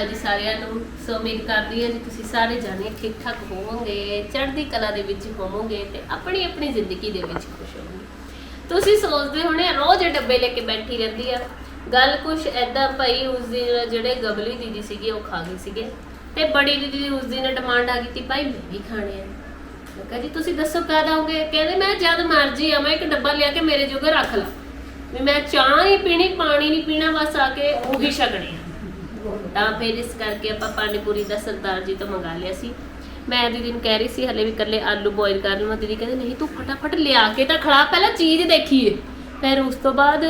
ਅਕਾਲ ਜੀ ਸਾਰਿਆਂ ਨੂੰ ਸੋ ਉਮੀਦ ਕਰਦੀ ਹਾਂ ਜੀ ਤੁਸੀਂ ਸਾਰੇ ਜਾਣੇ ਠੀਕ ਠਾਕ ਹੋਵੋਗੇ, ਚੜ੍ਹਦੀ ਕਲਾ ਦੇ ਵਿੱਚ ਹੋਵੋਗੇ ਤੇ ਆਪਣੀ ਆਪਣੀ ਜ਼ਿੰਦਗੀ ਦੇ ਵਿੱਚ ਖੁਸ਼ ਹੋਵੋਗੇ। ਤੁਸੀਂ ਸੋਚਦੇ ਹੋਣੇ ਰੋਜ਼ ਇਹ ਡੱਬੇ ਲੈ ਕੇ ਬੈਠੀ ਰਹਿੰਦੀ ਆ। ਗੱਲ ਕੁਛ ਐਦਾਂ ਪਈ ਉਸ ਦਿਨ ਜਿਹੜੇ ਗਬਲੀ ਦੀਦੀ ਸੀਗੇ, ਉਹ ਖਾ ਗਏ ਸੀਗੇ। ਤੇ ਬੜੀ ਦੀਦੀ ਦੀ ਉਸ ਦਿਨ ਡਿਮਾਂਡ ਆ ਗਈ ਤੀ ਭਾਈ ਮੈਂ ਵੀ ਖਾਣੇ ਆ। ਮੈਂ ਕਿਹਾ, ਜੀ ਤੁਸੀਂ ਦੱਸੋ ਕਦ ਆਓਗੇ? ਕਹਿੰਦੇ, ਮੈਂ ਜਦ ਮਰਜ਼ੀ ਆਵਾਂ ਇੱਕ ਡੱਬਾ ਲਿਆ ਕੇ ਮੇਰੇ ਜੋਗਾ ਰੱਖ ਲਾ। ਵੀ ਮੈਂ ਚਾਹ ਨਹੀਂ ਪੀਣੀ, ਪਾਣੀ ਨਹੀਂ ਪੀਣਾ, ਬਸ ਆ ਕੇ ਉਹੀ ਛਕਣੇ ਆ। ਤਾਂ ਫਿਰ ਇਸ ਕਰਕੇ ਆਪਾਂ ਪਾਣੀਪੂਰੀ ਦਾ ਸਰਦਾਰ ਜੀ ਤੋਂ ਮੰਗਾ ਲਿਆ ਸੀ। ਮੈਂ ਦੀਦੀ ਨੂੰ ਕਹਿ ਰਹੀ ਸੀ, ਹਲੇ ਵੀ ਇਕੱਲੇ ਆਲੂ ਬੋਇਲ ਕਰ ਲਵਾਂ ਦੀਦੀ ਕਹਿੰਦੇ, ਨਹੀਂ, ਤੂੰ ਫਟਾਫਟ ਲਿਆ ਕੇ ਤਾਂ ਖੜਾ ਪਹਿਲਾਂ ਚੀਜ਼ ਦੇਖੀਏ। ਫਿਰ ਉਸ ਤੋਂ ਬਾਅਦ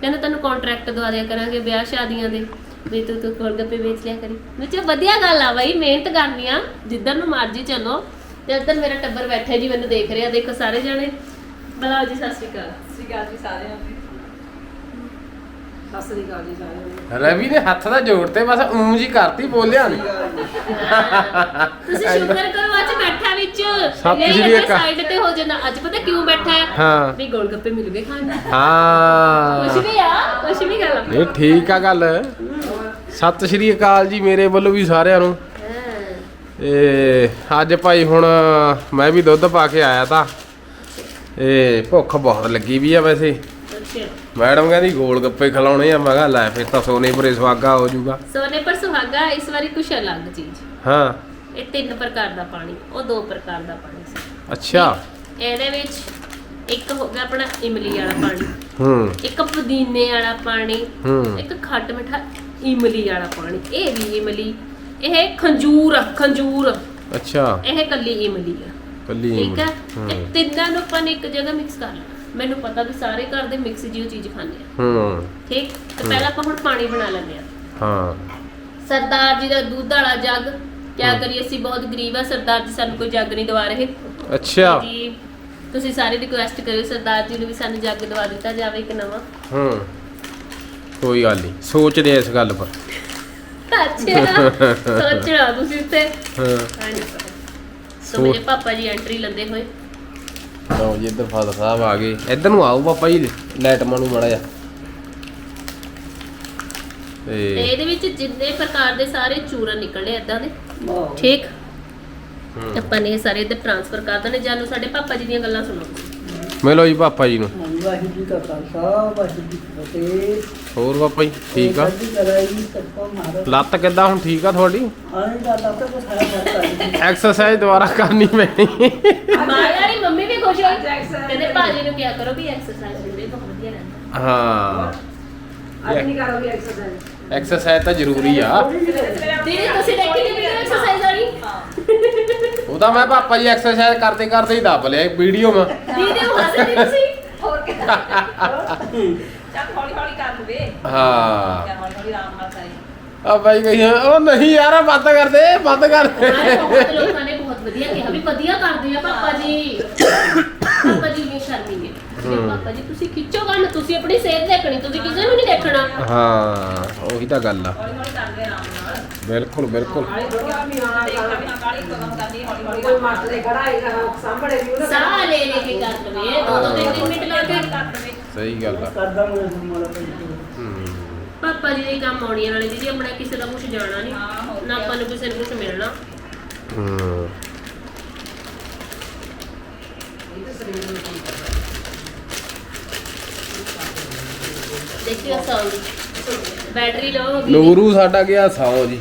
ਕਹਿੰਦੇ, ਤੈਨੂੰ ਕੰਟਰੈਕਟ ਦਵਾ ਦਿਆ ਕਰਾਂਗੇ ਵਿਆਹ ਸ਼ਾਦੀਆਂ ਦੇ। ਵੀ ਤੂੰ ਤੂੰ ਗੋਲਗੱਪੇ ਵੇਚ ਲਿਆ ਕਰੀ। ਮੈਂ ਕਿਹਾ, ਵਧੀਆ ਗੱਲ ਆ ਬਾਈ, ਮਿਹਨਤ ਕਰਨੀ ਆ। ਜਿੱਧਰ ਨੂੰ ਮਰਜ਼ੀ ਚਲੋ। ਤੇ ਇੱਧਰ ਮੇਰਾ ਟੱਬਰ ਬੈਠਾ ਜੀ, ਮੈਨੂੰ ਦੇਖ ਰਿਹਾ। ਦੇਖੋ ਸਾਰੇ ਜਾਣੇ। ਬੁਲਾਓ ਜੀ, ਸਤਿ ਸ਼੍ਰੀ ਅਕਾਲ। ਸਤਿ ਸ਼੍ਰੀ ਅਕਾਲ ਜੀ ਸਾਰਿਆਂ ਨੂੰ। ਸਤਿ ਸ਼੍ਰੀ ਅਕਾਲ ਜੀ ਸਾਰਿਆਂ ਨੂੰ। ਰਵੀ ਨੇ ਹੱਥ ਦਾ ਜੋੜ ਤੇ ਬਸ ਊਂ ਜੀ ਕਰਤੀ ਬੋਲਿਆ ਨਹੀਂ। ਤੁਸੀਂ ਸ਼ੁਕਰ ਕਰੋ ਅੱਜ ਬੈਠਾ ਵਿੱਚ। ਸਤਿ ਸ਼੍ਰੀ ਅਕਾਲ। ਸਾਈਡ ਤੇ ਹੋ ਜਾਂਦਾ। ਅੱਜ ਪਤਾ ਕਿਉਂ ਬੈਠਾ? ਹੈ। ਹਾਂ ਵੀ ਗੋਲ ਗੱਪੇ ਮਿਲ ਗਏ ਖਾਣ ਨੂੰ। ਹਾਂ। ਕੁਛ ਵੀ ਆ ਕੁਛ ਵੀ ਗੱਲ ਇਹ ਠੀਕ ਆ ਗੱਲ। ਸਤਿ ਸ਼੍ਰੀ ਅਕਾਲ ਜੀ ਮੇਰੇ ਵੱਲੋਂ ਵੀ ਸਾਰਿਆਂ ਨੂੰ। ਇਹ ਅੱਜ ਭਾਈ ਹੁਣ ਮੈਂ ਵੀ ਦੁੱਧ ਪਾ ਕੇ ਆਇਆ ਤਾਂ। ਇਹ ਭੁੱਖ ਬਹੁਤ ਲੱਗੀ ਵੀ ਆ ਵੈਸੇ। ਮੈਡਮ ਕਹਿੰਦੀ ਗੋਲ ਗੱਪੇ ਖਿਲਾਉਣੇ ਆ। ਮੈਂ ਕਿਹਾ ਲੈ ਫਿਰ ਤਾਂ ਸੋਨੇ ਪਰੇ ਸੁਹਾਗਾ ਹੋ ਜਾਊਗਾ। ਸੋਨੇ ਪਰ ਸੁਹਾਗਾ ਇਸ ਵਾਰੀ ਕੁਛ ਅਲੱਗ ਚੀਜ਼। ਹਾਂ। ਇਹ ਤਿੰਨ ਪ੍ਰਕਾਰ ਦਾ ਪਾਣੀ ਉਹ ਦੋ ਪ੍ਰਕਾਰ ਦਾ ਪਾਣੀ ਸੀ। ਅੱਛਾ। ਇਹਦੇ ਵਿੱਚ ਇੱਕ ਹੋ ਗਿਆ ਆਪਣਾ ਇਮਲੀ ਵਾਲਾ ਪਾਣੀ। ਹੂੰ। ਇੱਕ ਪੁਦੀਨੇ ਵਾਲਾ ਪਾਣੀ। ਹੂੰ। ਇੱਕ ਖੱਟ ਮਿੱਠਾ ਇਮਲੀ ਵਾਲਾ ਪਾਣੀ। ਇਹ ਵੀ ਇਮਲੀ ਇਹ ਖੰਜੂਰ ਆ, ਖੰਜੂਰ। ਅੱਛਾ। ਇਹ ਕੱਲੀ ਇਮਲੀ ਆ। ਕੱਲੀ ਠੀਕ। ਇਹ ਤਿੰਨਾਂ ਨੂੰ ਆਪਾਂ ਨੇ ਇੱਕ ਜਗ੍ਹਾ ਮਿਕਸ ਕਰ ਲੈਣਾ। ਮੈਨੂੰ ਪਤਾ ਵੀ ਸਾਰੇ ਘਰ ਦੇ ਮਿਕਸ ਜਿਹੀ ਚੀਜ਼ ਖਾਂਦੇ ਆ। ਹੂੰ। ਠੀਕ? ਤੇ ਪਹਿਲਾਂ ਆਪਾਂ ਹੁਣ ਪਾਣੀ ਬਣਾ ਲੈਂਦੇ ਆ। ਹਾਂ। ਸਰਦਾਰ ਜੀ ਦਾ ਦੁੱਧ ਵਾਲਾ ਜੱਗ ਕਿਆ ਕਰੀਏ ਅਸੀਂ ਬਹੁਤ ਗਰੀਬ ਆ ਸਰਦਾਰ ਜੀ ਸਾਨੂੰ ਕੋਈ ਜੱਗ ਨਹੀਂ ਦਵਾ ਰਹੇ। ਅੱਛਾ। ਜੀ ਤੁਸੀਂ ਸਾਰੇ ਰਿਕੁਐਸਟ ਕਰਿਓ ਸਰਦਾਰ ਜੀ ਨੂੰ ਵੀ ਸਾਨੂੰ ਜੱਗ ਦਵਾ ਦਿੱਤਾ ਜਾਵੇ ਇੱਕ ਨਵਾਂ। ਹੂੰ। ਕੋਈ ਗੱਲ ਨਹੀਂ ਸੋਚਦੇ ਆ ਇਸ ਗੱਲ ਪਰ। ਅੱਛਾ। ਸੋਚਣਾ ਤੁਸੀਂ ਤੇ ਹਾਂ। ਹਾਂਜੀ। ਸੋ ਮੇਰੇ ਪਾਪਾ ਜੀ ਐਂਟਰੀ ਲੈਂਦੇ ਹੋਏ। ਲਓ ਜੀ ਇੱਧਰ ਫਾਦਰ ਸਾਹਿਬ ਆ ਗਏ। ਇੱਧਰ ਨੂੰ ਆਓ ਪਾਪਾ ਜੀ ਲਾਈਟ ਮਾਨੂੰ ਮੜਾ ਜਾ ਤੇ ਤੇ ਇਹਦੇ ਵਿੱਚ ਜਿੰਨੇ ਪ੍ਰਕਾਰ ਦੇ ਸਾਰੇ ਚੂਰਨ ਨਿਕਲਣੇ ਏਦਾਂ ਦੇ। ਠੀਕ? ਹੂੰ। ਆਪਾਂ ਨੇ ਇਹ ਸਾਰੇ ਇੱਧਰ ਟ੍ਰਾਂਸਫਰ ਕਰ ਦੇਣੇ। ਜਾਨੂੰ ਸਾਡੇ ਪਾਪਾ ਜੀ ਦੀਆਂ ਗੱਲਾਂ ਸੁਣੋ। ਮਿਲੋ ਜੀ ਪਾਪਾ ਜੀ ਨੂੰ। ਵਾਹਿਗੁਰੂ ਜੀ ਕਾ ਖਾਲਸਾ ਵਾਹਿਗੁਰੂ ਜੀ ਕੀ ਫਤਿਹ। ਹੋਰ ਪਾਪਾ ਜੀ ਠੀਕ ਆ? ਜੀ ਕਰਾਈ ਸਤਪਾ ਮਾਰੋ ਲੱਤ ਕਿੱਦਾਂ ਹੁਣ ਠੀਕ ਆ ਤੁਹਾਡੀ? ਆਏ ਦਾ ਲੱਤ ਕੋ ਸਾਰਾ ਫ਼ਰਕ ਆ ਜੀ ਐਕਸਰਸਾਈਜ਼ ਦੁਬਾਰਾ ਕਰਨੀ ਪੈਣੀ। ਮਾਇਆ ਦੀ ਮੰਮੀ ਵੀ ਖੁਸ਼ ਹੋਈ। ਕਹਿੰਦੇ ਭਾਜੀ ਨੂੰ ਕਿਹਾ ਕਰੋ ਵੀ ਐਕਸਰਸਾਈਜ਼ ਹੁੰਦੀ ਬਹੁਤ ਵਧੀਆ ਰਹਿੰਦਾ। ਹਾਂ। ਅੱਜ ਨਹੀਂ ਕਰੋਗੇ ਐਕਸਰਸਾਈਜ਼ ਐਕਸਰਸਾਈਜ਼ ਤਾਂ ਜ਼ਰੂਰੀ ਆ। ਦੀਦੀ ਤੁਸੀਂ ਦੇਖੀ ਨਹੀਂ ਵੀਡੀਓ ਐਕਸਰਸਾਈਜ਼ ਵਾਲੀ ਉਹ ਤਾਂ ਮੈਂ ਪਾਪਾ ਜੀ ਐਕਸਰਸਾਈਜ਼ ਕਰਦੇ ਕਰਦੇ ਹੀ ਦੱਬ ਲਿਆ ਵੀਡੀਓ ਮੈਂ। ਦੀਦੀ ਉਹ ਹੱਸਦੀ ਤੁਸੀਂ? ਹੋਰ ਕਿਦਾਂ ਚੱਲ ਹੌਲੀ ਹੌਲੀ ਕਰ ਲਵੇ ਹਾਂ। ਚੱਲ ਹੌਲੀ ਹੌਲੀ ਆਰਾਮ ਨਾਲ ਕਰੀ। ਆ ਬਾਈ ਕਹੀ ਉਹ ਨਹੀਂ ਯਾਰ ਬੰਦ ਕਰ ਦੇ ਬੰਦ ਕਰ ਦੇ ਹਾਂ, ਬਹੁਤ ਲੋਕਾਂ ਨੇ ਬਹੁਤ ਵਧੀਆ ਕਿਹਾ ਵੀ ਵਧੀਆ ਕਰਦੇ ਆ ਪਾਪਾ ਜੀ। ਪਾਪਾ ਜੀ ਵੀ ਸ਼ਰਮੀ। ਪਾਪਾ ਜੀ ਤੁਸੀਂ ਖਿੱਚੋ ਗੰਨ ਤੁਸੀਂ ਆਪਣੀ ਸਿਹਤ ਦੇਖਣੀ ਤੁਸੀਂ ਕਿਸੇ ਨੂੰ ਨਹੀਂ ਦੇਖਣਾ। ਹਾਂ ਉਹੀ ਤਾਂ ਗੱਲ ਆ ਹੌਲੀ ਹੌਲੀ ਕਰਦੇ ਆਰਾਮ ਨਾਲ ਬਿਲਕੁਲ ਬਿਲਕੁਲ। ਸਾਹ ਲੈ ਲੈ ਕੇ ਕਰ ਲਵੇ ਦੋ ਦੋ ਤਿੰਨ ਤਿੰਨ ਮਿੰਟ ਲਾ ਕੇ ਕਰ ਲਵੇ ਸਹੀ ਗੱਲ ਆ। ਪਾਪਾ ਜੀ ਦੇ ਕੰਮ ਆਉਣੀ ਵਾਲੇ ਦੀਦੀ ਆਪਣਾ ਕਿਸੇ ਦਾ ਕੁਝ ਜਾਣਾ ਨਹੀਂ ਨਾ ਆਪਾਂ ਨੂੰ ਕਿਸੇ ਨੂੰ ਕੁਝ ਮਿਲਣਾ। ਹੂੰ। ਦੇਖਿਓ ਸਾਊਂਡ ਬੈਟਰੀ ਲੋ ਹੋ ਗਈ। ਨੂਰੂ ਸਾਡਾ ਗਿਆ ਸੌ ਜੀ।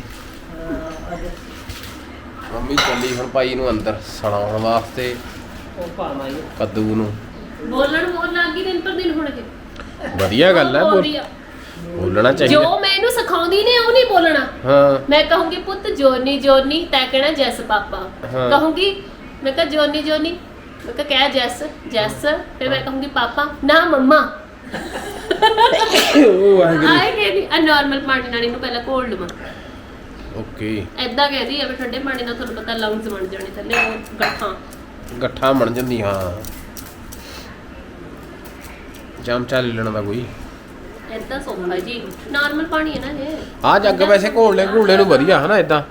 ਮੰਮੀ ਚੱਲੀ ਹੁਣ ਭਾਈ ਨੂੰ ਅੰਦਰ ਸੁਣਾਉਣ ਵਾਸਤੇ। ਉਹ ਪਾਣਾ ਹੀ ਕੱਦੂ ਨੂੰ। ਬੋਲਣ ਬੋਲ ਲੱਗ ਗਈ ਦਿਨ ਪਰ ਦਿਨ ਹੁਣ ਇਹ ਵਧੀਆ ਗੱਲ ਹੈ ਬੋਲ। ਬੋਲਣਾ ਜੋ ਚਾਹੀਦਾ। ਮੈਂ ਇਹਨੂੰ ਸਿਖਾਉਂਦੀ ਨੇ ਉਹ ਨਹੀਂ ਬੋਲਣਾ। ਹਾਂ। ਮੈਂ ਕਹੂੰਗੀ ਪੁੱਤ ਜੋਨੀ ਜੋਨੀ ਤੈਂ ਕਹਿਣਾ ਜੈਸ ਪਾਪਾ। ਹਾਂ। ਕਹੂੰਗੀ ਮੈਂ ਕਹਾਂ ਜੋਨੀ ਜੋਨੀ। ਮੈਂ ਕਹਾਂ ਕਹਿ ਜੈਸ ਜੈਸ। ਫਿਰ ਮੈਂ ਕਹੂੰਗੀ ਪਾਪਾ ਨਾ ਮੰਮਾ। ਉਹ ਵਾਹਿਗੁਰੂ। ਆਏ ਕਿ ਨਹੀਂ ਆ ਨਾਰਮਲ ਪਾਣੀ ਨਾਲ ਇਹਨੂੰ ਪਹਿਲਾਂ ਘੋਲ ਲਵਾਂ। ਓਕੇ। ਐਦਾਂ ਕਹਿੰਦੀ ਆ ਵੀ ਠੰਡੇ ਪਾਣੀ ਨਾਲ ਤੁਹਾਨੂੰ ਪਤਾ ਲੰਗਸ ਬਣ ਜਾਣੇ ਥੱਲੇ ਉਹ ਗੱਠਾਂ। ਗੱਠਾ ਬਣ ਜਾਂਦੀ ਹਾਂ। ਚਮਚਾ ਲੈ ਲੈਣਾ ਦਾ ਕੋਈ। ਐਦਾਂ ਸੌਖਾ ਜੀ। ਨਾਰਮਲ ਪਾਣੀ ਹੈ ਨਾ ਇਹ। ਆ ਜੱਗ ਵੈਸੇ ਘੋਲਣੇ ਘੋਲਣੇ ਨੂੰ ਵਧੀਆ ਹਨਾ ਇਦਾਂ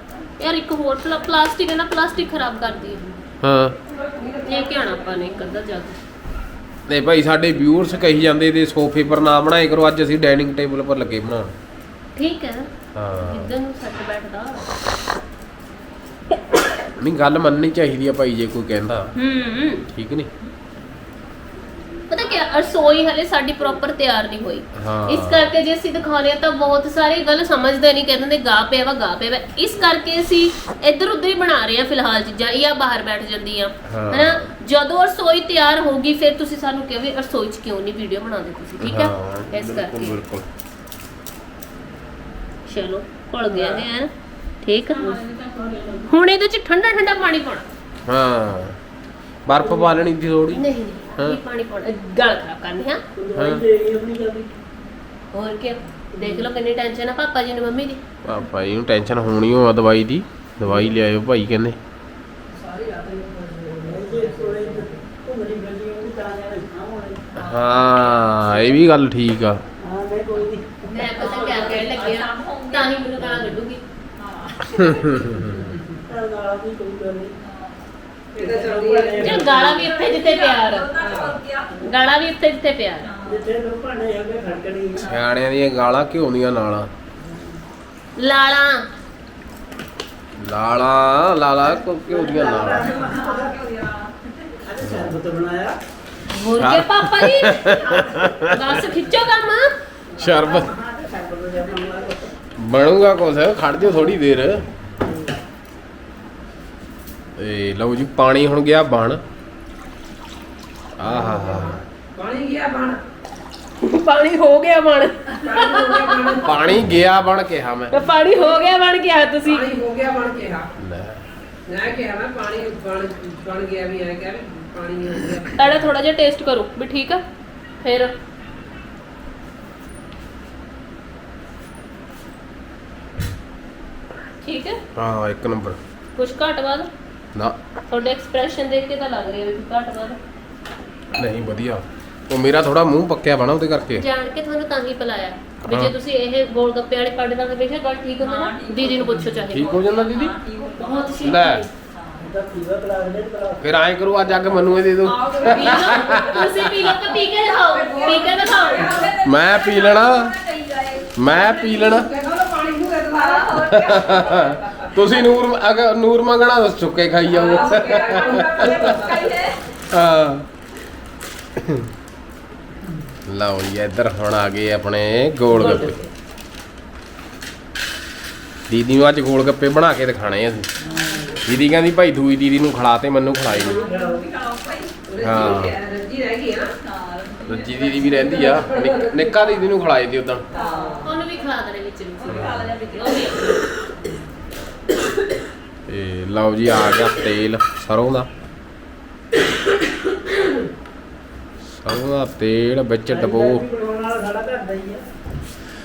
ਯਾਰ ਇੱਕ ਹੋਰ ਪਲਾ- ਪਲਾਸਟਿਕ ਹੈ ਨਾ ਪਲਾਸਟਿਕ ਖਰਾਬ ਕਰਦੀ ਹੈ। ਹਾਂ। ਲੈ ਕੇ ਆਣਾ ਆਪਾਂ ਨੇ ਇੱਕ ਅੱਧਾ ਜੱਗ। ਤੇ ਭਾਈ ਸਾਡੇ ਵਿਊਅਰਸ ਕਹੀ ਜਾਂਦੇ ਇਹਦੇ ਸੋਫੇ ਪਰ ਨਾ ਬਣਾਏ ਕਰੋ ਅੱਜ ਅਸੀਂ ਡਾਈਨਿੰਗ ਟੇਬਲ ਪਰ ਲੱਗੇ ਬਣਾਉਣ। ਠੀਕ ਹੈ। ਹਾਂ ਜਿੱਦਾਂ ਨੂੰ ਸੱਟ ਬੈਠਦਾ। ਨਹੀਂ ਗੱਲ ਮੰਨਣੀ ਚਾਹੀਦੀ ਆ ਭਾਈ ਜੇ ਕੋਈ ਕਹਿੰਦਾ। ਹੂੰ। ਠੀਕ ਨਹੀਂ? ਪਤਾ ਕੀ ਰਸੋਈ ਹਲੇ ਸਾਡੀ ਪ੍ਰੋਪਰ ਤਿਆਰ ਨਹੀਂ ਹੋਈ। ਹਾਂ। ਇਸ ਕਰਕੇ ਜੇ ਅਸੀਂ ਦਿਖਾਉਂਦੇ ਹਾਂ ਤਾਂ ਬਹੁਤ ਸਾਰੇ ਗੱਲ ਸਮਝਦੇ ਨਹੀਂ ਕਹਿੰਦੇ ਨੇ ਗਾ ਪਿਆ ਵਾ ਗਾ ਪਿਆ ਵਾ। ਇਸ ਕਰਕੇ ਅਸੀਂ ਇੱਧਰ ਉੱਧਰ ਹੀ ਬਣਾ ਰਹੇ ਹਾਂ ਫਿਲਹਾਲ ਚੀਜ਼ਾਂ ਜਾਂ ਬਾਹਰ ਬੈਠ ਜਾਂਦੀਆਂ ਹਾਂ। ਹੈਨਾ? ਜਦੋਂ ਰਸੋਈ ਤਿਆਰ ਹੋਗੀ ਫਿਰ ਤੁਸੀਂ ਸਾਨੂੰ ਕਿਹਾ ਵੀ ਰਸੋਈ 'ਚ ਕਿਉਂ ਨਹੀਂ ਵੀਡੀਓ ਬਣਾਉਂਦੇ ਤੁਸੀਂ ਠੀਕ ਹੈ ਹਾਂ, ਇਸ ਬਿਲਕੁਲ, ਕਰਕੇ। ਬਿਲਕੁਲ। ਚਲੋ ਭੁੱਲ ਗਿਆ ਹੈ। ਠੀਕ ਆ? ਹੁਣ ਇਹਦੇ 'ਚ ਠੰਡਾ ਠੰਡਾ ਪਾਣੀ ਪਾਉਣਾ। ਹਾਂ। ਬਰਫ਼ ਪਾ ਲੈਣੀ ਦੀ ਥੋੜੀ ਨਹੀਂ ਨਹੀਂ ਹਾਂ। ਇਹ ਪਾਣੀ ਪਾਉਣਾ ਗਲ ਖਰਾਬ ਕਰਨੀ ਹੈ। ਦਵਾਈ ਦੇ ਰਹੀ ਆਪਣੀ ਕਰਦੀ ਹੋਰ ਕੀ ਦੇਖ ਲਓ ਕਿੰਨੀ ਟੈਨਸ਼ਨ ਆ ਪਾਪਾ ਜੀ ਨੂੰ ਮੰਮੀ ਦੀ। ਆ ਭਾਈ ਨੂੰ ਟੈਨਸ਼ਨ ਹੋਣੀ ਦਵਾਈ ਦੀ। ਦਵਾਈ ਲਿਆਇਓ ਭਾਈ ਕਹਿੰਦੇ। ਹਾਂ ਇਹ ਵੀ ਗੱਲ ਠੀਕ ਆ ਹਾਂ ਮੈਂ ਕੋਈ ਨਹੀਂ ਮੈਂ ਪਤਾ ਕਿਆ ਕਹਿਣ ਲੱਗਿਆ ਤਾਂ ਹੀ ਮੈਨੂੰ ਗਾਲਾਂ ਕੱਢੂਗੀ ਤਾਂ ਨਾਲ ਦੀ ਕੋਈ ਗੱਲ ਨਹੀਂ ਇਹ ਤਾਂ ਚੱਲਦੀ ਹੈ ਜੇ ਗਾਲਾਂ ਵੀ ਇੱਥੇ ਜਿੱਥੇ ਪਿਆਰ। ਗਾਲਾਂ ਵੀ ਇੱਥੇ ਜਿੱਥੇ ਪਿਆਰ। ਜਿੱਥੇ ਲੋਕ ਭਾਂਡੇ ਹੈਗੇ ਖੜਕਣੀ ਸਿਆਣਿਆਂ ਦੀਆਂ ਗਾਲਾਂ ਘਿਓ ਦੀਆਂ ਨਾਲਾਂ? ਲਾਲਾਂ। ਲਾਲਾ ਲਾਲਾ ਕੋ ਘਿਓ ਦੀਆਂ ਨਾਲਾਂ? ਅੱਜ ਸ਼ਰਬਤ ਬਣਾਇਆ। ਕੀ ਪਾਪਾ ਜੀ। ਬਸ ਖਿੱਚੋ ਕੰਮ। ਸ਼ਰਬਤ। ਬਣੂਗਾ ਕੁਛ ਖੜ ਜਿਓ ਥੋੜੀ ਦੇਰ। ਤੇ ਲਓ ਜੀ ਪਾਣੀ ਹੁਣ ਗਿਆ ਬਣ। ਆਹਾ ਹਾ ਪਾਣੀ ਗਿਆ ਬਣ। ਪਾਣੀ ਹੋ ਗਿਆ ਬਣ। ਪਾਣੀ ਗਿਆ ਬਣ ਕਿਹਾ ਮੈਂ। ਪਾਣੀ ਹੋ ਗਿਆ ਬਣ ਗਿਆ ਤੁਸੀਂ। ਪਾਣੀ ਹੋ ਗਿਆ ਬਣ ਕੇ ਹਾਂ ਲੈ। ਮੈਂ ਕਿਹਾ ਮੈਂ ਪਾਣੀ ਬਣ ਬਣ ਗਿਆ ਵੀ ਐ ਕਿਹਾ ਪਾਣੀ ਹੋ ਗਿਆ। ਤਾੜਾ ਥੋੜਾ ਜਿਹਾ ਟੇਸਟ ਕਰੋ ਵੀ ਠੀਕ ਆ? ਫਿਰ। ਠੀਕ ਹੈ? ਹਾਂ ਇੱਕ ਨੰਬਰ। ਕੁਝ ਘੱਟ ਵੱਧ? ਨਾ। ਤੁਹਾਡੇ ਐਕਸਪ੍ਰੈਸ਼ਨ ਦੇਖ ਕੇ ਤਾਂ ਲੱਗ ਰਿਹਾ ਵੀ ਕੁਛ ਘੱਟ ਵੱਧ। ਨਹੀਂ ਵਧੀਆ। ਉਹ ਮੇਰਾ ਥੋੜਾ ਮੂੰਹ ਪੱਕਿਆ ਬਣਾ ਉਹਦੇ ਕਰਕੇ। ਜਾਣ ਕੇ ਤੁਹਾਨੂੰ ਤਾਂ ਹੀ ਪਿਲਾਇਆ ਵੀ ਜੇ ਹਾਂ। ਤੁਸੀਂ ਇਹ ਗੋਲ ਗੱਪੇ ਵਾਲੇ ਪਾੜੇ ਨਾਲ ਬੇਸ਼ੱਕ ਗੱਲ ਠੀਕ ਹੁੰਦਾ ਨਾ। ਦੀਦੀ ਨੂੰ ਪੁੱਛੋ ਚਾਹੇ। ਠੀਕ ਹੋ ਜਾਂਦਾ ਦੀਦੀ? ਬਹੁਤ ਸੀ ਲੈ। ਦਾ ਦੇ ਫਿਰ ਐਂ ਕਰੂ ਅੱਜ ਅੱਗ ਮੈਨੂੰ ਇਹ ਦੇ ਦਿਓ। ਪੀ ਲਓ। ਤੁਸੀਂ ਪੀ ਲਓ ਤਾਂ ਪੀ ਕੇ ਦਿਖਾਓ। ਪੀ ਕੇ ਦਿਖਾਓ। ਮੈਂ ਪੀ ਲੈਣਾ। ਮੈਂ ਪੀ ਲੈਣਾ ਕਹਿੰਦਾ ਤਾਂ ਪਾਣੀ ਨੂੰ ਦੇ ਦੁਬਾਰਾ ਤੁਸੀਂ ਨੂਰ ਅਗਰ ਨੂਰ ਮੰਗਣਾ ਤਾਂ ਸੁੱਕੇ ਖਾਈ ਜਾਓ। ਹਾਂ ਲਓ ਜੀ ਇੱਧਰ ਹੁਣ ਆ ਗਏ ਆਪਣੇ ਗੋਲ ਗੱਪੇ। ਦੀਦੀ ਨੂੰ ਅੱਜ ਗੋਲ ਗੱਪੇ ਬਣਾ ਕੇ ਦਿਖਾਣੇ ਆ ਅਸੀਂ। ਦੀਦੀ ਕਹਿੰਦੀ ਭਾਈ ਦੂਈ ਦੀਦੀ ਨੂੰ ਖਿਲਾ ਤੇ ਮੈਨੂੰ ਖਿਲਾਈ ਨਹੀਂ ਹਾਂ। ਰੱਜੀ ਰਹਿ ਗਈ ਹੈ ਨਾ? ਰੱਜੀ ਦੀਦੀ ਵੀ ਰਹਿੰਦੀ ਆ। ਨਿੱਕ- ਨਿੱਕਾ ਦੀਦੀ ਨੂੰ ਖਿਲਾਏ ਦੀ ਉਦੋਂ ਉਹਨੂੰ ਵੀ ਖਿਲਾ ਦੇਣੇ ਵਿੱਚ ਵਿੱਚ। ਉਹ ਵੀ ਤੇ ਲਓ ਜੀ ਆ ਗਿਆ ਤੇਲ ਸਰੋਂ ਦਾ। ਸਰੋਂ ਦਾ ਤੇਲ ਵਿੱਚ ਡਬੋ। ਬਣਾਉਣ ਵਾਲਾ ਸਾਡਾ ਘਰ ਦਾ ਹੀ ਆ।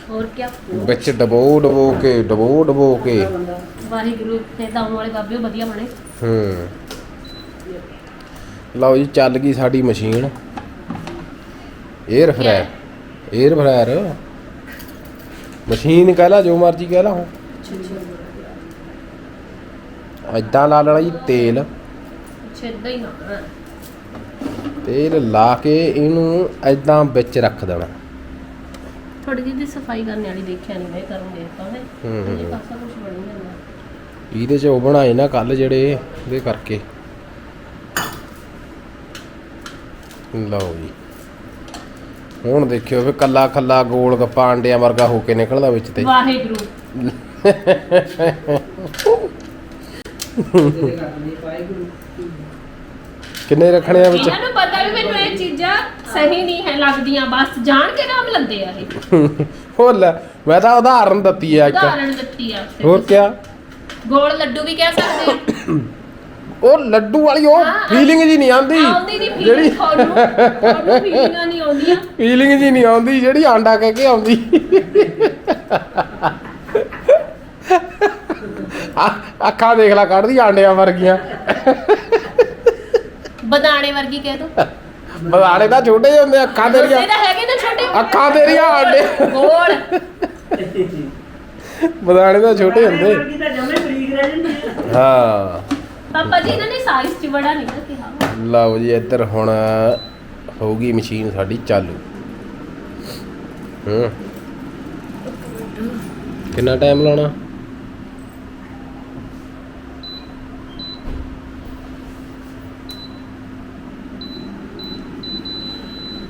ਹੋਰ ਕੀ ਵਿੱਚ ਡਬੋ ਡਬੋ ਕੇ ਡਬੋ ਡਬੋ ਕੇ। ਬੰਦਾ ਵਾਹਿਗੁਰੂ ਤੇ ਤਾਂ ਵਾਲੇ ਬਾਬੇ ਵਧੀਆ ਬਣੇ। ਹੂੰ। ਲਓ ਜੀ ਚੱਲ ਗਈ ਸਾਡੀ machine. Air fryer air fryer machine ਕਹਿ ਲਾ ਜੋ ਮਰਜ਼ੀ ਕਹਿ ਲਾ ਹੁਣ। ਏਦਾਂ ਲਾ ਲੈਣਾ ਜੀ ਤੇਲ। ਛੇਦਾ ਹੀ ਨਾ ਤੇਲ ਲਾ ਕੇ ਇਹਨੂੰ ਏਦਾਂ ਵਿੱਚ ਰੱਖ ਦੇਣਾ। ਥੋੜੀ ਜਿਹੀ ਸਫ਼ਾਈ ਕਰਨ ਵਾਲੀ ਦੇਖਿਆ ਨਹੀਂ ਮੈਂ ਕਰੂੰਗੇ ਤਾਂ ਹੈ ਹੂੰ। ਇਹ ਪਾਸਾ ਕੁਝ ਬਣ ਜਾਂਦਾ। ਇਹਦੇ ਚ ਉਹ ਬਣਾਏ ਨਾ ਕੱਲ ਜਿਹੜੇ ਇਹਦੇ ਕਰਕੇ। ਲਓ ਜੀ। ਹੁਣ ਦੇਖਿਓ ਵੀ ਕੱਲਾ ਕੱਲਾ ਗੋਲ ਗੱਪਾ ਅੰਡਿਆਂ ਵਰਗਾ ਹੋ ਕੇ ਨਿਕਲਦਾ ਵਿੱਚ ਤੇ। ਵਾਹਿਗੁਰੂ। ਕਿੰਨੇ ਰੱਖਣੇ ਆ ਵਿੱਚ? ਇਹਨਾਂ ਨੂੰ ਪਤਾ ਵੀ ਮੈਨੂੰ ਇਹ ਚੀਜ਼ਾਂ ਸਹੀ ਨਹੀਂ ਹੈ ਲੱਗਦੀਆਂ ਬਸ ਜਾਣ ਕੇ ਨਾਮ ਲੰਦੇ ਆ ਇਹ। ਹੋ ਲੈ ਮੈਂ ਤਾਂ ਉਦਾਹਰਨ ਦਿੱਤੀ ਆ ਇੱਕ। ਉਦਾਹਰਣ ਦਿੱਤੀ ਆ। ਹੋਰ ਕਿਆ? ਗੋਲ ਲੱਡੂ ਵੀ ਕਹਿ ਸਕਦੇ ਆ। ਉਹ ਲੱਡੂ ਵਾਲੀ ਉਹ ਹਾਂ, ਫੀਲਿੰਗ ਜੀ ਨਹੀਂ ਆਉਂਦੀ। ਆਉਂਦੀ ਨਹੀਂ ਜਿਹੜੀ ਫੀਲਿੰਗ ਤੁਹਾਨੂੰ ਤੁਹਾਨੂੰ ਫੀਲਿੰਗਾਂ ਨਹੀਂ ਆਉਂਦੀਆਂ। ਫੀਲਿੰਗ ਜੀ ਨਹੀਂ ਆਉਂਦੀ ਜਿਹੜੀ ਆਂਡਾ ਕਹਿ ਕੇ ਆਉਂਦੀ। ਆ- ਅੱਖਾਂ ਦੇਖ ਲੈ ਕੱਢਦੀ ਆਂਡਿਆਂ ਵਰਗੀਆਂ। ਬਦਾਣੇ ਵਰਗੀ ਕਹਿ ਦੋ। ਬਦਾਣੇ ਤਾਂ ਛੋਟੇ ਜਿਹੇ ਹੁੰਦੇ ਅੱਖਾਂ ਤੇਰੀਆਂ। ਇਹ ਤਾਂ ਹੈਗੇ ਨਾ ਛੋਟੇ ਅੱਖਾਂ ਤੇਰੀਆਂ ਆਂਡੇ। ਗੋਲ ਬਦਾਣੇ ਤਾਂ ਛੋਟੇ ਹੁੰਦੇ। ਵਰਗੀ ਤਾਂ ਜਮੇ ਬਰੀਕ ਰਹਿ ਜਾਂਦੀ ਹੈ ਹਾਂ। ਪਾਪਾ ਜੀ, ਇਹਨਾਂ ਨੇ ਸਾਈਜ਼ ਚ ਬੜਾ ਨਹੀਂ ਨਾ ਕਿਹਾ। ਲਓ ਜੀ, ਇੱਧਰ ਹੁਣ ਹੋਊਗੀ ਮਸ਼ੀਨ ਸਾਡੀ ਚਾਲੂ। ਹੂੰ। ਕਿੰਨਾ ਟਾਈਮ ਲਾਉਣਾ?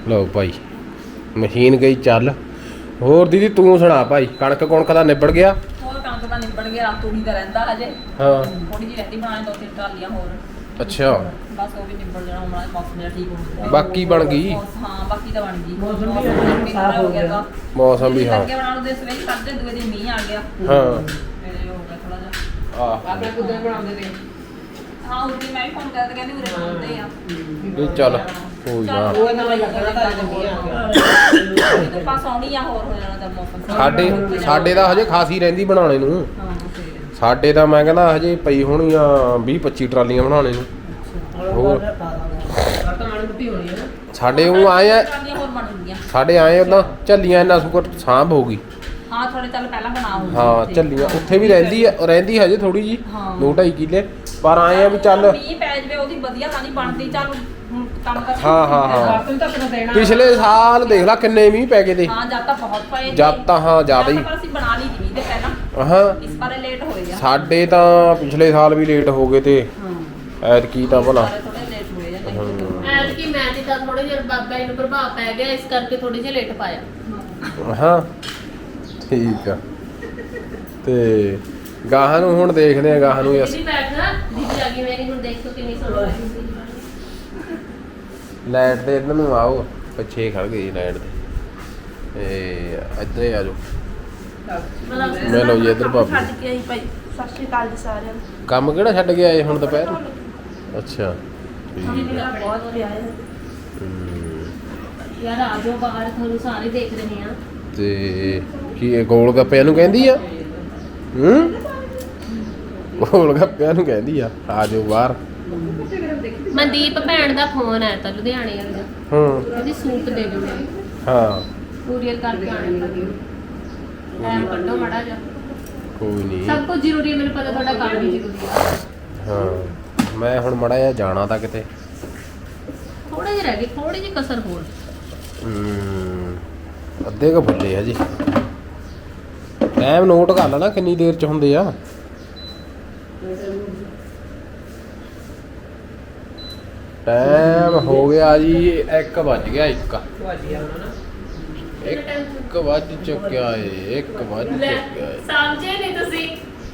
ਲਓ ਭਾਈ, ਮਸ਼ੀਨ ਗਈ ਚੱਲ। ਹੋਰ ਦੀਦੀ ਤੂੰ ਸੁਣਾ ਭਾਈ ਕਣਕ ਕੁਣਕ ਦਾ ਨਿਬੜ ਗਿਆ? ਕਣਕ ਦਾ ਨਿਬੜ ਗਿਆ ਤੂੜੀ ਦਾ ਰਹਿੰਦਾ ਹਜੇ। ਹਾਂ। ਥੋੜੀ ਜਿਹੀ ਰਹਿੰਦੀ ਬਣਾਉਣ ਦੋ ਤਿੰਨ ਟਰਾਲੀਆਂ ਹੋਰ। ਅੱਛਾ। ਬਸ ਉਹ ਵੀ ਨਿਬੜ ਜਾਣਾ ਹੁਣ ਮੌਸਮ ਜਿਹੜਾ ਠੀਕ ਹੋ ਗਿਆ। ਬਾਕੀ ਬਣ ਗਈ? ਹਾਂ ਬਾਕੀ ਤਾਂ ਬਣ ਗਈ। ਮੌਸਮ ਵੀ ਸਾਫ਼ ਹੋ ਗਿਆ। ਮੌਸਮ ਵੀ ਹਾਂ। ਅੱਗੇ ਬਣਾਉਣ ਦੇ ਸਵੇਰੇ ਸਾਡੇ ਦੂਏ ਦਿਨ ਮੀਂਹ ਆ ਗਿਆ। ਹਾਂ। ਫਿਰ ਹੋ ਗਿਆ ਥੋੜਾ ਜਿਹਾ। ਆਹ। ਆਪਣੇ ਕੁੱਦੇ ਬਣਾਉਂਦੇ ਤੇ ਹਾਂ ਉਰੇ ਮੈਂ ਵੀ ਫੋਨ ਕਰਦਾ ਕਹਿੰਦੇ ਉਰੇ ਬਣਾਉਂਦੇ ਆ। ਇਹ ਚੱਲ ਹੋਈ ਨਾ। ਉਹ ਨੂੰ ਲੱਗਣਾ ਤਾਂ ਅੱਜ ਮੀਂਹ ਆ। ਗਿਆ ਤੇ ਪਾਸ ਆਉਣੀ ਆ ਹੋਰ ਹੋ ਜਾਣਾ ਤਾਂ ਮੌਸਮ ਸਾਡੇ ਸਾਡੇ ਦਾ ਹਜੇ ਖਾਸੀ ਰਹਿੰਦੀ ਬਣਾਉਣੇ ਨੂੰ। ਹਾਂ ਸਾਡੇ ਤਾਂ ਮੈਂ ਕਹਿੰਦਾ ਹਜੇ ਪਈ ਹੋਣੀ ਆ 20 25 ਟਰਾਲੀਆਂ ਬਣਾਉਣੇ ਨੂੰ। ਹੋਰ। ਹੈ ਸਾਡੇ ਉਹ ਆਏ ਆ ਸਾਡੇ ਆਏ ਉਦਾਂ ਝੱਲੀਆਂ ਇੰਨਾ ਸੁਕਰ ਸਾਂਭ ਹੋ ਗਈ। ਹਾਂ ਥੋੜੇ ਚੱਲ ਪਹਿਲਾਂ ਬਣਾ ਹੋਊਗੀ ਹਾਂ ਉੱਥੇ। ਝੱਲੀਆਂ ਉੱਥੇ ਵੀ ਰਹਿੰਦੀ ਆ ਰਹਿੰਦੀ ਹਜੇ ਥੋੜੀ ਜੀ ਹਾਂ। 2.5 ਕਿੱਲੇ। ਪਰ ਆਏ ਆ ਵੀ ਚੱਲ। ਮੀਂਹ ਪੈ ਜਵੇ ਉਹਦੀ ਵਧੀਆ ਤਾਂ ਨਹੀਂ ਬਣਦੀ। ਚੱਲ ਹੁਣ ਕੰਮ ਕਰ ਹਾਂ, ਹਾਂ, ਹਾਂ। ਵਾਪਸ ਤਾਂ ਆਪਣਾ ਦੇਣਾ। ਪਿਛਲੇ ਸਾਲ ਦੇਖ ਲੈ ਕਿੰਨੇ ਮੀਂਹ ਪੈ ਗਏ ਤੇ। ਹਾਂ ਜਦ ਤਾਂ ਬਹੁਤ ਪਏ ਜਦ ਤਾਂ ਹਾਂ ਜ਼ਿਆਦਾ ਹੀ। ਜਦ ਤਾਂ ਅਸੀਂ ਬਣਾ ਲਈ ਦੀ ਤੇ ਪਹਿਲਾਂ। ਹਾਂ। ਇਸ ਬਾਰੇ ਲੇਟ ਹੋਏ ਆ। ਸਾਡੇ ਤਾਂ ਪਿਛਲੇ ਸਾਲ ਵੀ ਲੇਟ ਹੋ ਗਏ ਤੇ। ਹਾਂ। ਐਤਕੀ ਤਾਂ ਭਲਾ। ਥੋੜੇ ਲੇਟ ਹੋਏ ਆ ਨਹੀਂ ਮੈਂ ਤੇ ਤਾਂ ਥੋੜੇ ਜਿਹਾ ਬਾਬਾ ਜੀ ਨੂੰ ਪ੍ਰਭਾਵ ਪੈ ਗਿਆ ਇਸ ਕਰਕੇ ਥੋੜੀ ਜਿਹੀ ਲੇਟ ਪਾਇਆ। ਹਾਂ। ਠੀਕ ਆ। ਤੇ ਗਾਹਾਂ ਨੂੰ ਹੁਣ ਦੇਖਦੇ ਆ ਗਾਹਾਂ ਨੂੰ ਇਸ ਦੀਦੀ ਬੈਠਣਾ ਦੀਦੀ ਆ ਗਈ ਮੇਰੀ ਹੁਣ ਦੇਖੋ ਕਿੰਨੀ ਸੋਹਣੀ ਲਾਈਟ ਦੇ ਇੱਧਰ ਨੂੰ ਆਓ ਪਿੱਛੇ ਖੜ ਗਈ ਲਾਈਟ ਦੇ ਤੇ ਇੱਧਰ ਆ ਜਾਓ। ਮੈਂ ਲਓ ਜੀ ਇੱਧਰ ਭਾਬੀ। ਛੱਡ ਕੇ ਆਈ ਭਾਈ। ਸਤਿ ਸ਼੍ਰੀ ਅਕਾਲ ਜੀ ਸਾਰਿਆਂ ਨੂੰ। ਕੰਮ ਕਿਹੜਾ ਛੱਡ ਕੇ ਆਏ ਹੁਣ ਦੁਪਹਿਰ? ਅੱਛਾ ਠੀਕ ਬਹੁਤ ਹੈ ਯਾਰ ਆ ਜਾਓ ਬਾਹਰ ਤੁਹਾਨੂੰ ਸਾਰੇ ਦੇਖ ਰਹੇ ਆ ਤੇ ਕੀ ਇਹ ਗੋਲ ਗੱਪਿਆਂ ਨੂੰ ਕਹਿੰਦੀ ਆ? ਹੂੰ? ਗੋਲ ਗੱਪਿਆਂ ਨੂੰ ਕਹਿੰਦੀ ਆ ਆ ਜਾਓ ਬਾਹਰ। ਮਨਦੀਪ ਭੈਣ ਦਾ ਫੋਨ ਆਇਆ ਤਾਂ ਲੁਧਿਆਣੇ ਵਾਲੇ ਦਾ। ਹੂੰ। ਕਹਿੰਦੀ ਸੂਟ ਦੇ ਦਿਓ। ਹਾਂ। ਕੁਰੀਅਰ ਕਰਕੇ ਆਣੇ ਲੱਗੇ ਟਾਈਮ ਕੱਢੋ ਮੜਾ ਜਾ ਕੋਈ ਨਹੀਂ। ਸਭ ਕੁਝ ਜ਼ਰੂਰੀ ਹੈ ਮੈਨੂੰ ਪਤਾ ਤੁਹਾਡਾ ਕੰਮ ਵੀ ਜ਼ਰੂਰੀ ਹੈ। ਹਾਂ। ਮੈਂ ਹੁਣ ਮੜਾ ਜਿਹਾ ਜਾਣਾ ਤਾਂ ਕਿਤੇ। ਥੋੜੇ ਜਿਹੇ ਰਹਿ ਗਏ ਥੋੜੀ ਜਿਹੀ ਕਸਰ ਹੋਰ। ਹਮ, ਅੱਧੇ ਕ ਫੁੱਲੇ ਆ ਜੀ। ਟਾਈਮ ਨੋਟ ਕਰ ਲੈਣਾ ਕਿੰਨੀ ਦੇਰ ਚ ਹੁੰਦੇ ਆ। ਟਾਈਮ ਹੋ ਗਿਆ ਜੀ 1 ਵੱਜ ਗਿਆ 1 1 ਵੱਜ ਚੁੱਕਿਆ ਏ 1 ਵੱਜ ਲੈ ਚੁੱਕਿਆ ਏ। ਸਮਝੇ ਨਹੀਂ ਤੁਸੀਂ?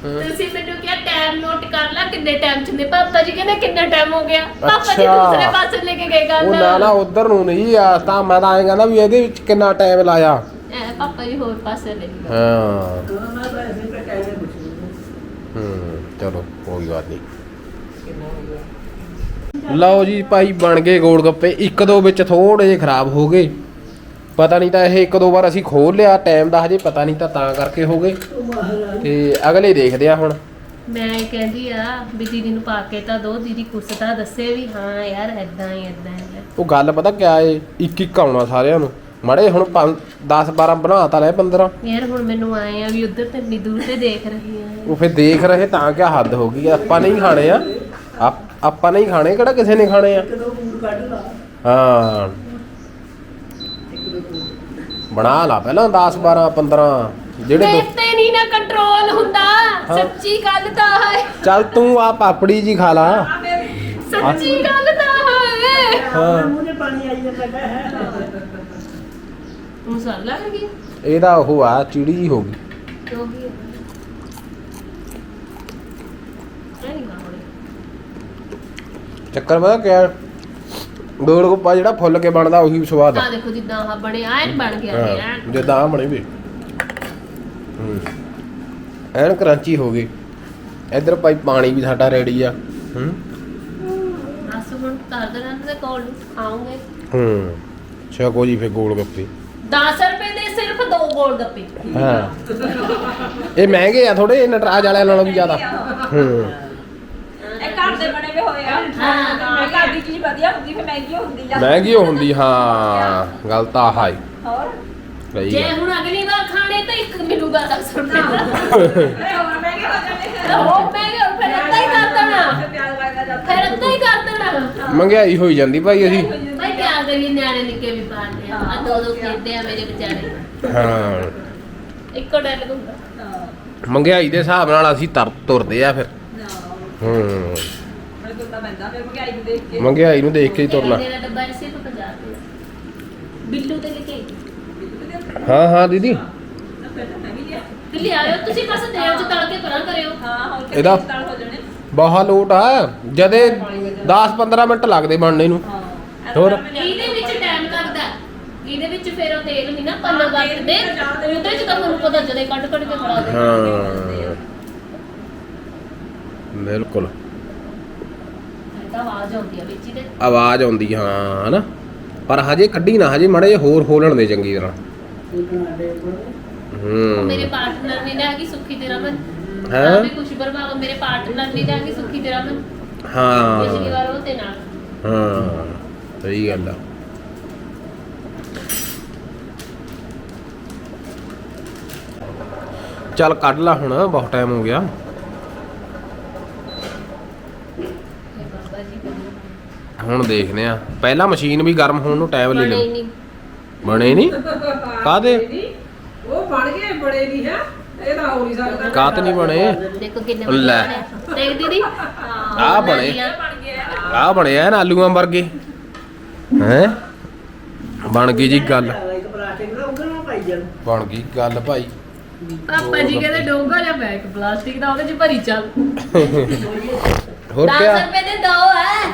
ਹਾਂ। ਤੁਸੀਂ ਮੈਨੂੰ ਕਿਹਾ ਟਾਈਮ ਨੋਟ ਕਰ ਲੈ ਕਿੰਨੇ ਟਾਈਮ ਚ ਹੁੰਦੇ? ਪਾਪਾ ਜੀ ਕਹਿੰਦੇ ਕਿੰਨਾ ਟਾਈਮ ਹੋ ਗਿਆ? ਪਾਪਾ ਜੀ ਅੱਛਾ। ਦੂਸਰੇ ਪਾਸੇ ਲੈ ਕੇ ਗਏ ਗੱਲ। ਉਹ ਨਾ ਨਾ ਉਧਰ ਨੂੰ ਨਹੀਂ ਆ ਤਾਂ ਮੈਂ ਤਾਂ ਐਂ ਕਹਿੰਦਾ ਵੀ ਇਹਦੇ ਵਿੱਚ ਕਿੰਨਾ ਟਾਈਮ ਲਾਇਆ। ਪਾਪਾ ਜੀ ਹੋਰ ਪਾਸੇ ਲੈ ਗਏ ਹਾਂ। ਮੈਂ ਤਾਂ ਐਸੇ ਤੇ ਕਹਿ ਰਿਹਾ ਕੁਛ ਨਹੀਂ ਹੂੰ ਚਲੋ ਕੋਈ ਗੱਲ ਨਹੀਂ ਲਓ ਜੀ ਭਾਈ ਬਣ ਗਏ ਗੋਲ ਗੱਪੇ। ਇੱਕ ਦੋ ਵਿੱਚ ਥੋੜੇ ਜਿਹੇ ਖਰਾਬ ਹੋ ਗਏ। ਪਤਾ ਨਹੀਂ ਤਾਂ ਇਹ ਇੱਕ ਦੋ ਵਾਰ ਅਸੀਂ ਖੋਲ ਲਿਆ ਟਾਈਮ ਦਾ ਹਜੇ ਪਤਾ ਨਹੀਂ ਤਾਂ ਤਾਂ ਕਰਕੇ ਹੋ ਗਏ। ਉਹ ਮਹਾਰਾਜ ਤੇ ਅਗਲੇ ਦੇਖਦੇ ਆ ਹੁਣ। ਮੈਂ ਇਹ ਕਹਿੰਦੀ ਆ ਵੀ ਦੀਦੀ ਨੂੰ ਪਾ ਕੇ ਤਾਂ ਦੋ ਦੀਦੀ ਕੁਛ ਤਾਂ ਦੱਸੇ ਵੀ ਹਾਂ ਯਾਰ ਐਦਾਂ ਹੀ ਐਦਾਂ ਹੈ। ਉਹ ਗੱਲ ਪਤਾ ਕਿਆ ਏ? ਇੱਕ ਇੱਕ ਆਉਣਾ ਸਾਰਿਆਂ ਨੂੰ। ਮੜੇ ਹੁਣ 10 12 ਬਣਾ ਤਾਂ ਲੈ 15 ਯਾਰ ਹੁਣ ਮੈਨੂੰ ਆਏ ਆ ਵੀ ਉਧਰ ਤੇ ਇੰਨੀ ਦੂਰ ਤੇ ਦੇਖ ਰਹੀ ਆ। ਉਹ ਫਿਰ ਦੇਖ ਰਹੇ ਤਾਂ ਕਿਆ ਹੱਦ ਹੋ ਗਈ ਆਪਾਂ ਨਹੀਂ ਖਾਣੇ ਆ। ਆਪ- ਆਪਾਂ ਨਹੀਂ ਖਾਣੇ ਕਿਹੜਾ ਕਿਸੇ ਨੇ ਖਾਣੇ ਆ? ਫੂਡ ਕੱਢ ਲਾ। ਹਾਂ। ਬਣਾ ਲਾ ਪਹਿਲਾਂ 10 12 15 ਜਿਹੜੇ ਦੋ ਤੇ ਨਹੀਂ ਨਾ ਕੰਟਰੋਲ ਹੁੰਦਾ। ਸੱਚੀ ਗੱਲ ਤਾਂ ਹੈ। ਚੱਲ ਤੂੰ ਆ ਪਾਪੜੀ ਜੀ ਖਾ ਲਾ। ਸੱਚੀ ਗੱਲ ਤਾਂ ਹੈ। ਹਾਂ। ਮੂੰਹ 'ਚ ਪਾਣੀ ਆਈ ਜਾਂਦਾ ਹੈ ਕੀ? ਇਹਦਾ ਉਹ ਆ ਚਿੜੀ ਜੀ ਹੋ ਗਈ। ਇਹ ਨਹੀਂ ਖਾਣੇ ਚੱਕਰ ਪਤਾ ਕਿਆ? ਗੋਲ ਗੱਪਾ ਜਿਹੜਾ ਫੁੱਲ ਕੇ ਬਣਦਾ ਉਹੀ ਸਵਾਦ ਆ। ਆ ਦੇਖੋ ਜਿੱਦਾਂ ਆ ਬਣਿਆ ਐਨ ਬਣ ਗਿਆ ਹਾਂ, ਐਨ। ਜਿੱਦਾਂ ਆ ਬਣੇ ਵੀ। ਹੂੰ। ਐਨ ਕਰਾਂਚੀ ਹੋ ਗਈ। ਇੱਧਰ ਭਾਈ ਪਾਣੀ ਵੀ ਸਾਡਾ ਰੈਡੀ ਆ। ਹੂੰ। ਬਸ ਹੁਣ ਕਰ ਦੇਣਾ ਤੇ ਕੋਲ ਆਉਂਗੇ ਹੂੰ। ਛਕੋ ਜੀ ਫੇ ਗੋਲ ਗੱਪੇ। 10 ਰੁਪਏ ਦੇ ਸਿਰਫ ਦੋ ਗੋਲ ਗੱਪੇ। ਹਾਂ। ਇਹ ਮਹਿੰਗੇ ਆ ਥੋੜੇ ਨਟਰਾਜ ਵਾਲਿਆਂ ਨਾਲੋਂ ਵੀ ਜ਼ਿਆਦਾ। ਹੂੰ। ਇਹ ਘਰ ਦੇ ਬਣੇ ਵੇ ਹੋਏ ਆ। ਹਾਂ। ਘਰ ਦੀ ਚੀਜ਼ ਵਧੀਆ ਹੁੰਦੀ ਫਿਰ ਮਹਿੰਗੀ ਹੁੰਦੀ ਆ। ਮਹਿੰਗੀ ਓ ਹੁੰਦੀ ਹਾਂ। ਗੱਲ ਤਾਂ ਆਹ ਹੀ ਹੋਰ? ਸਹੀ ਜੇ ਆ। ਹੁਣ ਅਗਲੀ ਵਾਰ ਖਾਣੇ ਤਾਂ ਇੱਕ ਮਿਲੂਗਾ 10 ਰੁਪਏ ਦਾ। ਇਹ ਹੋਰ ਮਹਿੰਗੇ ਹੋ ਜਾਂਦੇ ਤਾਂ ਉਹ ਮੈਂ ਕਿਹਾ ਫਿਰ ਏਦਾਂ ਹੀ ਕਰ ਦੇਣਾ। ਪਿਆਜ਼ ਲੱਗਦਾ ਜਾਂਦਾ ਫਿਰ ਏਦਾਂ ਹੀ ਕਰ ਦੇਣਾ। ਮਹਿੰਗਾਈ ਹੋਈ ਜਾਂਦੀ ਭਾਈ ਅਸੀਂ। ਭਾਈ ਕਿਆ ਕਰੀਏ ਨਿਆਣੇ ਨਿੱਕੇ ਵੀ ਪਾਲਦੇ ਆ। ਆਹ ਦੋ ਦੋ ਖੇਡਦੇ ਆ ਮੇਰੇ ਵਿਚਾਰੇ। ਹਾਂ। ਇੱਕੋ ਡਰ ਹੁੰਦਾ। ਹਾਂ। ਮਹਿੰਗਾਈ ਦੇ ਹਿਸਾਬ ਨਾਲ ਅਸੀਂ ਤਰ ਤੁਰਦੇ ਆ ਫਿਰ। ਹੂੰ। ਪੈਂਦਾ ਮਹਿੰਗਾਈ ਨੂੰ ਦੇਖ ਕੇ। ਮਹਿੰਗਾਈ ਨੂੰ ਦੇਖ ਕੇ ਹੀ ਤੁਰਨਾ। ਮੇਰਾ ਡੱਬਾ ਹੈ ਸਿਰਫ 50 ਰੁਪਏ। ਬਿੱਲੂ ਤੇ ਲਿਖੇ। ਹਾਂ ਹਾਂ ਦੀਦੀ। ਤਾਂ ਲਿਆਇਓ ਤੁਸੀਂ ਬਸ ਤੇਲ ਚ ਤਲ ਕੇ ਪਰਾਂ ਕਰਿਓ। ਇਹਦਾ- ਤਲ ਹੋ ਜਾਣੇ। ਬਹੁਤ ਲੋਟ ਆ। ਜਦੇ 10-15 ਮਿੰਟ ਲੱਗਦੇ ਬਣਨੇ ਨੂੰ। ਹਾਂ। ਹੋਰ? ਇਹਦੇ ਵਿੱਚ ਟਾਈਮ ਲੱਗਦਾ। ਇਹਦੇ ਵਿੱਚ ਫਿਰ ਉਹ ਤੇਲ ਨਹੀਂ ਨਾ ਪੰਨ ਹਾਂ, ਵਰਤਦੇ ਉਹਦੇ ਚ ਤਾਂ ਤੁਹਾਨੂੰ ਪਤਾ ਜਦੇ ਕੱਢ ਕੱਢ ਕੇ ਖੜਾ ਦੇ ਹਾਂ। ਬਿਲਕੁਲ। ਤਾਂ ਆਵਾਜ਼ ਆਉਂਦੀ ਆ ਵਿੱਚ ਇਹਦੇ ਆਵਾਜ਼ ਆਉਂਦੀ ਹਾਂ ਹਨਾ? ਪਰ ਹਜੇ ਕੱਢੀ ਨਾ ਹਜੇ ਮਾੜੇ ਹੋਰ ਖੋਲਣ ਦੇ ਚੰਗੀ ਤਰ੍ਹਾਂ। ਹੂੰ। ਮੇਰੇ ਪਾਰਟਨਰ ਨੇ ਨਾ ਕਿ ਸੁੱਖੀ ਤੇ ਰਮਨ ਹੈਂ? ਹਾਂ ਵੀ ਕੁਛ ਬਰਬਾਦ ਮੇਰੇ ਪਾਰਟਨਰ ਨੇ ਨਾ ਕਿ ਸੁੱਖੀ ਤੇ ਰਮਨ ਪਿਛਲੀ ਹਾਂ ਵਾਰ ਉਹ ਤੇ ਹਾਂ ਸਹੀ ਗੱਲ ਆ। ਚੱਲ ਕੱਢ ਲਾ ਹੁਣ ਬਹੁਤ ਟਾਈਮ ਹੋ ਗਿਆ। ਹੁਣ ਦੇਖਦੇ ਆ। ਪਹਿਲਾਂ ਮਸ਼ੀਨ ਵੀ ਗਰਮ ਹੋਣ ਨੂੰ ਟਾਈਮ ਲੈ ਨਹੀਂ। ਬਣੇ ਨਹੀਂ? ਕਾਹਦੇ? ਉਹ ਬਣ ਗਏ ਬੜੇ ਨਹੀਂ ਹੈ। ਇਹ ਤਾਂ ਹੋ ਨਹੀਂ ਸਕਦਾ। ਕਾਤ ਨਹੀਂ ਬਣੇ? ਦੇਖੋ ਕਿੰਨੇ ਲੈ। ਬਣੇ ਦੇਖ ਦੀਦੀ। ਆਹ ਬਣੇ। ਆਹ ਬਣਿਆ ਨਾ ਆਲੂਆਂ ਵਰਗੇ। ਹੈ? ਬਣ ਗਈ ਜੀ ਗੱਲ। ਇੱਕ ਪਾਈ ਬਣ ਗਈ ਗੱਲ ਭਾਈ। ਪਾਪਾ ਜੀ ਕਹਿੰਦੇ ਡੋਂਗਾ ਜਾਂ ਬੈਗ? ਪਲਾਸਟਿਕ ਦਾ ਉਹਦੇ ਚ ਭਰੀ ਚੱਲ। ਹੋਰ 10 ਕਿਆ ਰੁਪਏ ਦੇ ਦੋ ਹੈ।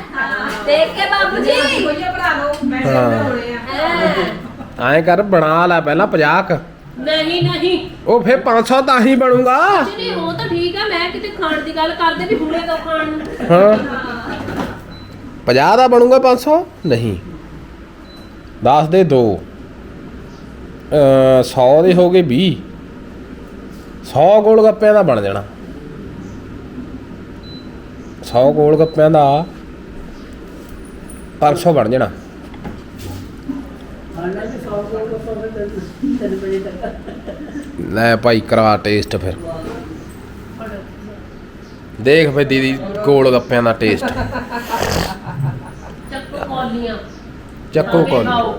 ਦੇਖ ਕੇ ਬਾਬੂ ਜੀ। ਕੋਈ ਬਣਾ ਲਓ ਪੈਸੇ ਹਾਂ। ਬਣਾਉਣੇ ਆ ਐਂ ਕਰ ਬਣਾ ਲੈ ਪਹਿਲਾਂ 50 ਕ। ਨਹੀਂ ਨਹੀਂ। ਉਹ ਫਿਰ 500 ਤਾਂ ਹੀ ਬਣੂਗਾ। ਨਹੀਂ ਉਹ ਤਾਂ ਠੀਕ ਆ ਮੈਂ ਕਿਤੇ ਖਾਣ ਦੀ ਗੱਲ ਕਰਦੇ ਵੀ ਹੁਣੇ ਤੋਂ ਖਾਣ ਨੂੰ। ਹਾਂ। 50 ਦਾ ਬਣੂਗਾ 500 ਨਹੀਂ। 10 ਦੇ 2 ਅ 100 ਦੇ ਹੋ ਗਏ 20 100 ਗੋਲ ਗੱਪਿਆਂ ਦਾ ਬਣ ਜਾਣਾ। 100 ਗੋਲ ਗੱਪਿਆਂ ਦਾ 500 ਬਣ ਜਾਣਾ। ਖਾਣਾ ਲੈ ਭਾਈ ਕਰਾ ਟੇਸਟ ਫਿਰ। ਦੇਖ ਫੇ ਦੀਦੀ ਗੋਲ ਗੱਪਿਆਂ ਦਾ ਟੇਸਟ ਕੌਲੀਆਂ ਚੱਕੋ ਕੋਲ। ਖਾਓ।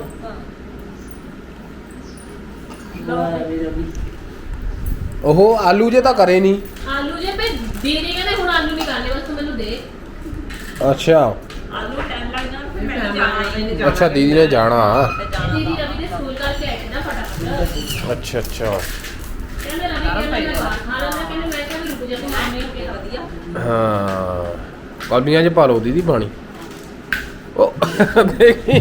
ਉਹ ਆਲੂ ਜੇ ਤਾਂ ਕਰੇ ਨਹੀਂ ਆਲੂ ਜੇ ਪੇ ਦੀਦੀ ਕਹਿੰਦੇ ਹੁਣ ਆਲੂ ਨਹੀਂ ਕਰਨੇ ਬਸ ਤੂੰ ਮੈਨੂੰ ਦੇ। ਅੱਛਾ। ਆਲੂ ਟਾਈਮ ਲੱਗ ਜਾਣਾ ਫਿਰ ਮੈਂ ਜਾਣਾ ਅੱਛਾ ਦੀਦੀ ਨੇ ਜਾਣਾ। ਦੀਦੀ ਰਵੀ ਦੇ ਸਕੂਲ ਕਰਕੇ ਆਏ ਨਾ ਫਟਾਫਟ। ਅੱਛਾ ਅੱਛਾ। ਕਹਿੰਦੇ ਰਵੀ ਕਹਿੰਦੇ ਮੈਂ ਖਾਣਾ ਕਹਿੰਦੇ ਮੈਂ ਕਿਹਾ ਵੀ ਰੁਕ ਜਾ ਤੂੰ ਮੈਂ ਨਹੀਂ ਕਿਹਾ ਵਧੀਆ ਹਾਂ। ਕੌਲੀਆਂ 'ਚ ਪਾ ਲਓ ਦੀਦੀ ਪਾਣੀ। ਦੇਖੀ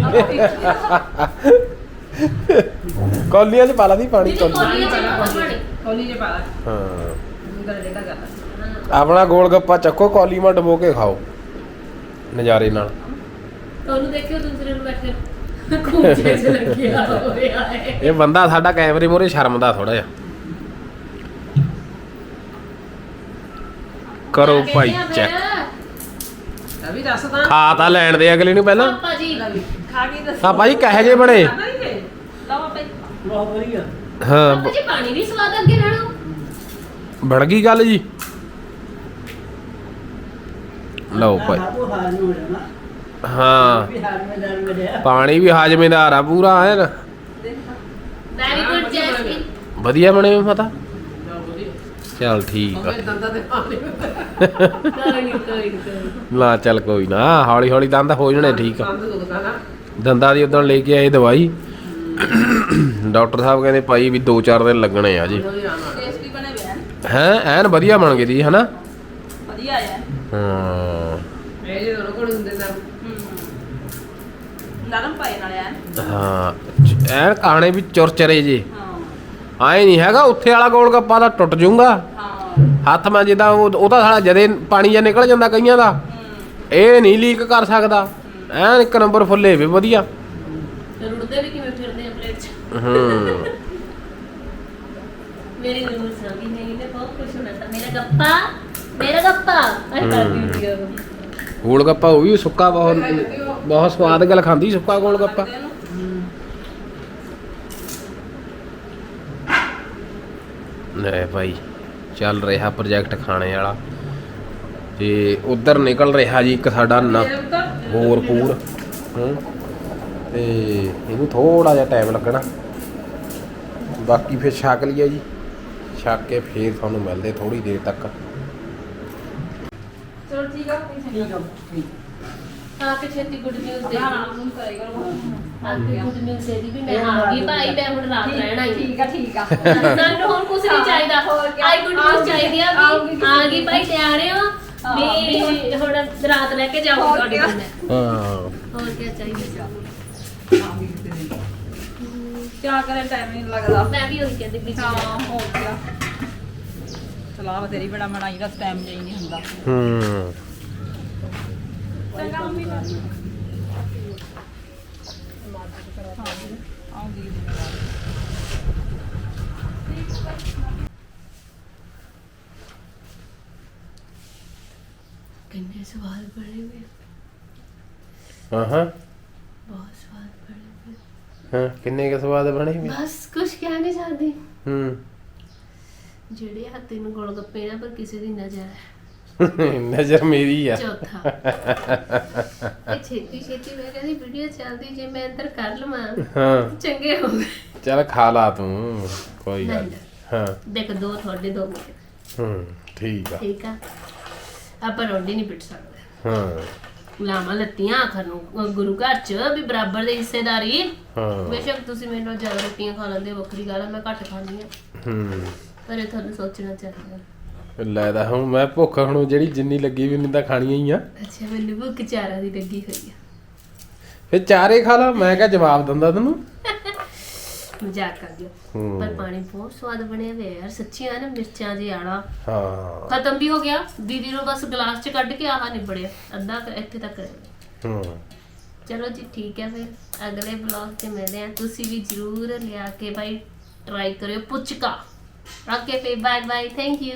ਕੌਲੀਆਂ 'ਚ ਪਾ ਲਾ ਦੀ ਪਾਣੀ ਕੌਲੀ ਕੌਲੀਆਂ ਚ ਪਾਣੀ। ਕੋਲੀ ਜੇ ਪਾ ਲਾ ਹਾਂ ਗੱਲ ਆਪਣਾ ਗੋਲ ਗੱਪਾ ਚੱਕੋ ਕੌਲੀ ਮਾ ਡਬੋ ਕੇ ਖਾਓ ਨਜ਼ਾਰੇ ਨਾਲ। ਤੁਹਾਨੂੰ ਦੇਖਿਓ ਦੂਸਰੇ ਨੂੰ ਬੈਠੇ ਖੂਚੇ ਚ ਲੱਗਿਆ ਹੋਇਆ ਹੈ ਇਹ ਬੰਦਾ ਸਾਡਾ ਕੈਮਰੇ ਮੂਹਰੇ ਸ਼ਰਮਦਾ ਥੋੜਾ ਜਿਹਾ। ਕਰੋ ਭਾਈ ਚੈੱਕ। ਖਾ ਤਾਂ। ਲੈਣ ਦੇ ਅਗਲੇ ਨੂੰ ਪਹਿਲਾਂ। ਪਾਪਾ ਜੀ ਖਾ ਕੇ ਦੱਸੋ। ਹਾਂ ਭਾਈ ਕਹੇ ਜੇ ਬਣੇ ਖਾਣਾ ਹੀ ਹੈ। ਲਓ ਆਪੇ ਬਹੁਤ ਵਧੀਆ। ਹਾਂ। ਪਾਪਾ ਜੀ ਪਾਣੀ ਵੀ ਸਵਾਦ ਅੱਗੇ ਰਹਿਣਾ ਬਣ ਗਈ ਗੱਲ ਜੀ। ਲਓ ਭਾਈ। ਹੋ ਪਾਣੀ ਵੀ ਹਾਜ਼ਮੇਦਾਰ ਆ ਪੂਰਾ ਹੈ। ਨਾ ਵੈਰੀ ਗੁੱਡ ਜੈਸਮੀਨ। ਵਧੀਆ ਬਣੇ ਪਤਾ। ਚੱਲ ਠੀਕ ਆ। ਦੰਦਾਂ ਦੇ ਪਾਣੀ ਕੋਈ ਕੋਈ ਨੀ, ਕੋਈ ਚੱਲ ਕੋਈ ਨਾ ਹੌਲੀ ਹੌਲੀ ਦੰਦ ਹੋ ਜਾਣੇ ਠੀਕ ਆ। ਦੰਦ ਦੁਖਦਾ ਨਾ। ਦੰਦਾਂ ਦੀ ਉਦੋਂ ਲੈ ਕੇ ਆਏ ਦਵਾਈ। ਡਾਕਟਰ ਸਾਹਿਬ ਕਹਿੰਦੇ ਭਾਈ ਵੀ 2-4 ਦਿਨ ਲੱਗਣੇ ਆ ਜੀ। ਟੇਸਟੀ ਬਣੇ ਹੋਏ ਆ। ਹੈ ਐਨ ਵਧੀਆ ਬਣ ਗਈ ਦੀ ਹਨਾ? ਵਧੀਆ ਆ। ਹਾਂ। ਇਹ ਜੇ ਕੋਲ ਹੁੰਦੇ ਤਾਂ। ਹੂੰ। ਨਰਮ ਪਾਏ ਨਾਲੇ ਆ ਹਾਂ ਐਨ ਕਾਣੇ ਵੀ ਚੁਰਚਰੇ ਜੇ। ਹਾਂ। ਆਏ ਨਹੀਂ ਹੈਗਾ ਉੱਥੇ ਵਾਲਾ ਗੋਲ ਗੱਪਾ ਦਾ ਟੁੱਟ ਜਾਊਗਾ। ਹਾਂ ਹੱਥ ਮੈਂ ਜਿੱਦਾਂ ਉਹ ਉਹਦਾ ਸਾਲਾ ਜਦੇ ਪਾਣੀ ਜਾਂ ਨਿਕਲ ਜਾਂਦਾ ਕਈਆਂ ਦਾ ਇਹ ਨਹੀਂ ਲੀਕ ਕਰ ਸਕਦਾ। ਐਨ ਇੱਕ ਨੰਬਰ ਫੁੱਲੇ ਵੀ ਵਧੀਆ। ਰੁੜਦੇ ਵੀ ਕਿਵੇਂ ਫਿਰਦੇ ਆ ਪਲੇਟ 'ਚ? ਹੂੰ। ਮੇਰੀ ਨੂਰ ਸੰਗੀ ਨੇ ਇਹਨੇ ਬਹੁਤ ਖੁਸ਼ ਹੋਣਾ ਤਾਂ। ਮੇਰਾ ਗੱਪਾ ਮੇਰਾ ਗੱਪਾ। ਅਰੇ ਕਰਦੀ ਹੁੰਦੀ ਆ ਉਹ। ਗੋਲ ਗੱਪਾ ਉਹ ਵੀ ਸੁੱਕਾ ਬਹੁਤ ਬਹੁਤ ਸਵਾਦ ਗੱਲ ਖਾਂਦੀ ਸੁੱਕਾ ਗੋਲ ਗੱਪਾ। ਲੈ ਭਾਈ ਚੱਲ ਰਿਹਾ ਪ੍ਰੋਜੈਕਟ ਖਾਣੇ ਵਾਲਾ। ਤੇ ਉਧਰ ਨਿਕਲ ਰਿਹਾ ਜੀ ਇੱਕ ਸਾਡਾ ਨਾ ਹੋਰ ਪੂਰ। ਹੂੰ। ਤੇ ਇਹਨੂੰ ਥੋੜਾ ਜਿਹਾ ਟਾਈਮ ਲੱਗਣਾ। ਬਾਕੀ ਫਿਰ ਛਕ ਲਿਆ ਜੀ। ਛੱਕ ਕੇ ਫੇਰ ਤੁਹਾਨੂੰ ਮਿਲਦੇ ਥੋੜੀ ਦੇਰ ਤੱਕ। ਚਲੋ ਠੀਕ ਆ ਠੀਕ। ਆ ਠੀਕ ਆ ਕੇ ਛੇਤੀ ਗੁੱਡ ਨਿਊਜ਼ ਦੇ ਨਾ ਨੂੰ ਕਰੇਗਾ ਆ ਕੇ ਗੁੱਡ ਨਿਊਜ਼ ਦੇ ਦੀ ਵੀ ਮੈਂ ਆ ਗਈ ਭਾਈ ਮੈਂ ਹੁਣ ਰਾਤ ਰਹਿਣਾ ਹੀ ਠੀਕ ਆ ਠੀਕ ਆ। ਸਾਨੂੰ ਹੁਣ ਕੁਝ ਨਹੀਂ ਚਾਹੀਦਾ। ਹੋਰ ਕਿਆ? ਆਈ ਗੁੱਡ ਨਿਊਜ਼ ਚਾਹੀਦੀ ਆ ਆਊਗੀ ਵੀ ਕਿਸੇ ਆ ਗਈ ਭਾਈ ਤਿਆਰ ਹੋ। ਵੀ ਹੁਣ ਰਾਤ ਲੈ ਕੇ ਜਾਊਂਗੀ ਹੋਰ ਤੁਹਾਡੇ ਕਿਆ? ਕੋਲ ਮੈਂ। ਹਾਂ। ਹੋਰ ਕੀ ਚਾਹੀਦਾ? ਕਿਆ ਕਰੇ ਟਾਈਮ ਨਹੀਂ ਲੱਗਦਾ। ਮੈਂ ਵੀ ਉਹੀ ਕਹਿੰਦੀ ਵੀ ਹਾਂ ਹੋ ਗਿਆ ਸਲਾਹ ਤੇਰੀ ਬੜਾ ਮਨਾਈ ਦਾ ਟਾਈਮ ਨਹੀਂ ਹੁੰਦਾ। ਹੂੰ। ਚੰਗਾ ਮੰਮੀ ਆਉਂਦੀ ਕਿੰਨੇ ਸਵਾਲ ਬਣੇ ਹੋਏ ਹਾਂ ਹਾਂ ਬਹੁਤ ਸਵਾਲ ਹੋਏ ਹਾਂ ਕਿੰਨੇ ਕੁ ਸਵਾਦ ਬਣੇ ਵੀ ਬਸ ਕੁਝ ਕਹਿ ਨਹੀਂ ਸਕਦੀ। ਹੂੰ। ਜਿਹੜੇ ਹੱਥੇ ਨੂੰ ਗੋਲ ਗੱਪੇ ਨਾ ਪਰ ਕਿਸੇ ਦੀ ਨਜ਼ਰ। ਹੈ ਨਜ਼ਰ ਮੇਰੀ ਆ। ਚੌਥਾ। ਇਹ ਛੇਤੀ ਛੇਤੀ ਮੈਂ ਕਹਿੰਦੀ ਵੀਡੀਓ ਚੱਲਦੀ ਜੇ ਮੈਂ ਅੰਦਰ ਕਰ ਲਵਾਂ ਹਾਂ। ਚੰਗੇ ਹੋ ਗਏ। ਚੱਲ ਖਾ ਲਾ ਤੂੰ ਕੋਈ ਗੱਲ। ਹਾਂ। ਦੇਖ ਦੋ ਤੁਹਾਡੇ ਦੋ ਮੇਰੇ ਹੂੰ ਠੀਕ ਆ। ਠੀਕ ਆ? ਆਪਾਂ ਰੋਟੀ ਨਹੀਂ ਪਿੱਟ ਸਕਦੇ। ਹਾਂ। ਲਾਵਾਂ ਲੱਤੀਆਂ ਆਖਰ ਨੂੰ। ਅਹ ਗੁਰੂ ਘਰ ਚ ਵੀ ਬਰਾਬਰ ਦੀ ਹਿੱਸੇਦਾਰੀ। ਹਾਂ। ਬੇਸ਼ੱਕ ਤੁਸੀਂ ਮੈਨੂੰ ਜ਼ਿਆਦਾ ਰੋਟੀਆਂ ਖਾ ਲੈਂਦੇ ਹੋ, ਵੱਖਰੀ ਗੱਲ ਆ ਮੈਂ ਘੱਟ ਖਾਂਦੀ ਆ ਹੂੰ। ਪਰ ਇਹ ਤੁਹਾਨੂੰ ਸੋਚਣਾ ਚਾਹੀਦਾ। ਲੈ ਦਾ ਹੁਣ ਮੈਂ ਭੁੱਖ ਹੁਣ ਜਿਹੜੀ ਜਿੰਨੀ ਲੱਗੀ ਵੀ ਨਹੀਂ ਤਾਂ ਖਾਣੀਆਂ ਹੀ ਆ। ਅੱਛਾ ਮੈਨੂੰ ਭੁੱਖ ਚਾਰਾ ਦੀ ਲੱਗੀ ਹੋਈ ਆ। ਫੇ ਚਾਰੇ ਖਾ ਲਾ ਮੈਂ ਕਿਹਾ ਜਵਾਬ ਦਿੰਦਾ ਤੈਨੂੰ। ਮਜ਼ਾਕ ਕਰ ਦਿਓ ਹੂੰ। ਪਰ ਪਾਣੀ ਬਹੁਤ ਸਵਾਦ ਬਣਿਆ ਹੋਇਆ ਯਾਰ ਸੱਚੀ ਆ ਨਾ ਮਿਰਚਾਂ ਦੀ ਆੜਾ ਹਾਂ। ਖਤਮ ਵੀ ਹੋ ਗਿਆ ਦੀਦੀ ਨੂੰ ਬਸ ਗਲਾਸ ਚ ਕੱਢ ਕੇ ਆਹ ਨਿਬੜਿਆ। ਅੱਧਾ ਕੁ ਇੱਥੇ ਤੱਕ ਰਹਿ ਗਿਆ। ਹੂੰ। ਚਲੋ ਜੀ ਠੀਕ ਹੈ ਫਿਰ। ਅਗਲੇ ਬਲੌਗ ਤੇ ਮਿਲਦੇ ਆ ਤੁਸੀਂ ਵੀ ਜਰੂਰ ਲਿਆ ਕੇ ਭਾਈ ਟਰਾਈ ਕਰਿਓ। ਪੁਚਕਾ। ਓਕੇ ਫਿਰ ਬਾਏ ਬਾਏ ਥੈਂਕ ਯੂ